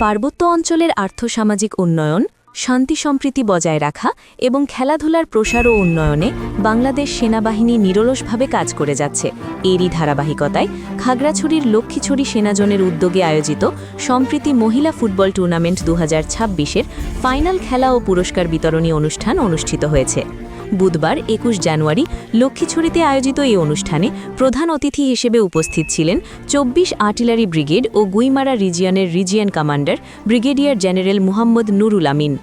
পার্বত্য অঞ্চলের আর্থসামাজিক উন্নয়ন শান্তি সম্প্রীতি বজায় রাখা এবং খেলাধুলার প্রসার ও উন্নয়নে বাংলাদেশ সেনাবাহিনী নিরলসভাবে কাজ করে যাচ্ছে। এরই ধারাবাহিকতায় খাগড়াছড়ির লক্ষ্মীছড়ি সেনাজনের উদ্যোগে আয়োজিত সম্প্রীতি মহিলা ফুটবল টুর্নামেন্ট দু হাজার ফাইনাল খেলা ও পুরস্কার বিতরণী অনুষ্ঠান অনুষ্ঠিত হয়েছে। বুধবার একুশ জানুয়ারি লক্ষ্মীছড়িতে আয়োজিত এই অনুষ্ঠানে প্রধান অতিথি হিসেবে উপস্থিত ছিলেন চব্বিশ আর্টিলারি ব্রিগেড ও Guimara রিজিয়নের region commander brigadier general Muhammad Nurul Amin.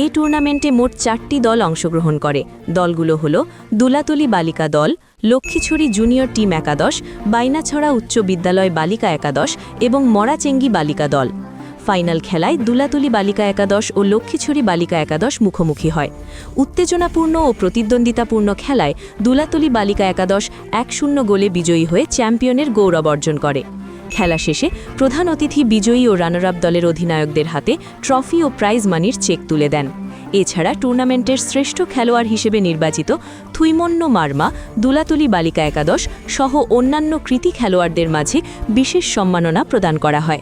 এই টুর্নামেন্টে মোট চারটি দল অংশগ্রহণ করে। দলগুলো হল দুলাতলি বালিকা দল, লক্ষ্মীছড়ি জুনিয়র টিম একাদশ, বাইনাছড়া উচ্চ বিদ্যালয় বালিকা একাদশ এবং মরাচেঙ্গি বালিকা দল। ফাইনাল খেলায় দুলাতুলি বালিকা একাদশ ও লক্ষ্মীছড়ি বালিকা একাদশ মুখোমুখি হয়। উত্তেজনাপূর্ণ ও প্রতিদ্বন্দ্বিতাপূর্ণ খেলায় দুলাতুলি বালিকা একাদশ এক শূন্য গোলে বিজয়ী হয়ে চ্যাম্পিয়নের গৌরব অর্জন করে। খেলা শেষে প্রধান অতিথি বিজয়ী ও রানার আপ দলের অধিনায়কদের হাতে ট্রফি ও প্রাইজ মানির চেক তুলে দেন। এছাড়া টুর্নামেন্টের শ্রেষ্ঠ খেলোয়াড় হিসেবে নির্বাচিত থুইমন্য মার্মা, দুলাতুলি বালিকা একাদশ সহ অন্যান্য কৃতি খেলোয়াড়দের মাঝে বিশেষ সম্মাননা প্রদান করা হয়।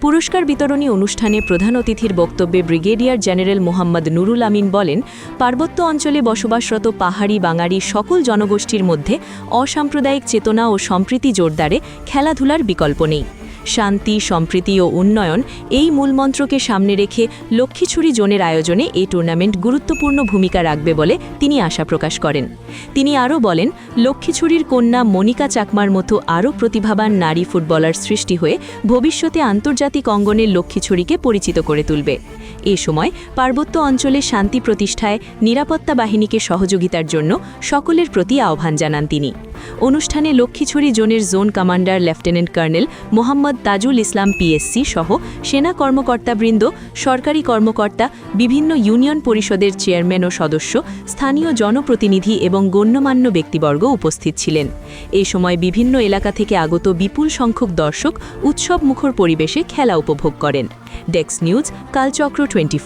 পুরস্কার বিতরণী অনুষ্ঠানে প্রধান অতিথির বক্তব্যে ব্রিগেডিয়ার জেনারেল মোহাম্মদ নুরুল আমিন বলেন, পার্বত্য অঞ্চলে বসবাসরত পাহাড়ি বাঙালি সকল জনগোষ্ঠীর মধ্যে অসাম্প্রদায়িক চেতনা ও সম্প্রীতি জোরদারে খেলাধুলার বিকল্প নেই। শান্তি, সম্প্রীতি ও উন্নয়ন এই মূলমন্ত্রকে সামনে রেখে লক্ষ্মীছড়ি জোনের আয়োজনে এই টুর্নামেন্ট গুরুত্বপূর্ণ ভূমিকা রাখবে বলে তিনি আশা প্রকাশ করেন। তিনি আরও বলেন, লক্ষ্মীছড়ির কন্যা মনিকা চাকমার মতো আরও প্রতিভাবান নারী ফুটবলার সৃষ্টি হয়ে ভবিষ্যতে আন্তর্জাতিক অঙ্গনে লক্ষ্মীছড়িকে পরিচিত করে তুলবে। এ সময় পার্বত্য অঞ্চলে শান্তি প্রতিষ্ঠায় নিরাপত্তা বাহিনীকে সহযোগিতার জন্য সকলের প্রতি আহ্বান জানান তিনি। অনুষ্ঠানে লক্ষ্মীছড়ি জোনের zone commander lieutenant colonel Mohammad Tajul Islam PSC সহ সেনা কর্মকর্তাবৃন্দ, সরকারি কর্মকর্তা, বিভিন্ন ইউনিয়ন পরিষদের চেয়ারম্যান ও সদস্য, স্থানীয় জনপ্রতিনিধি এবং গণ্যমান্য ব্যক্তিবর্গ উপস্থিত ছিলেন। এ সময় বিভিন্ন এলাকা থেকে আগত বিপুল সংখ্যক দর্শক উৎসব মুখর পরিবেশে খেলা উপভোগ করেন। ডেক্স নিউজ, কালচক্র টোয়েন্টি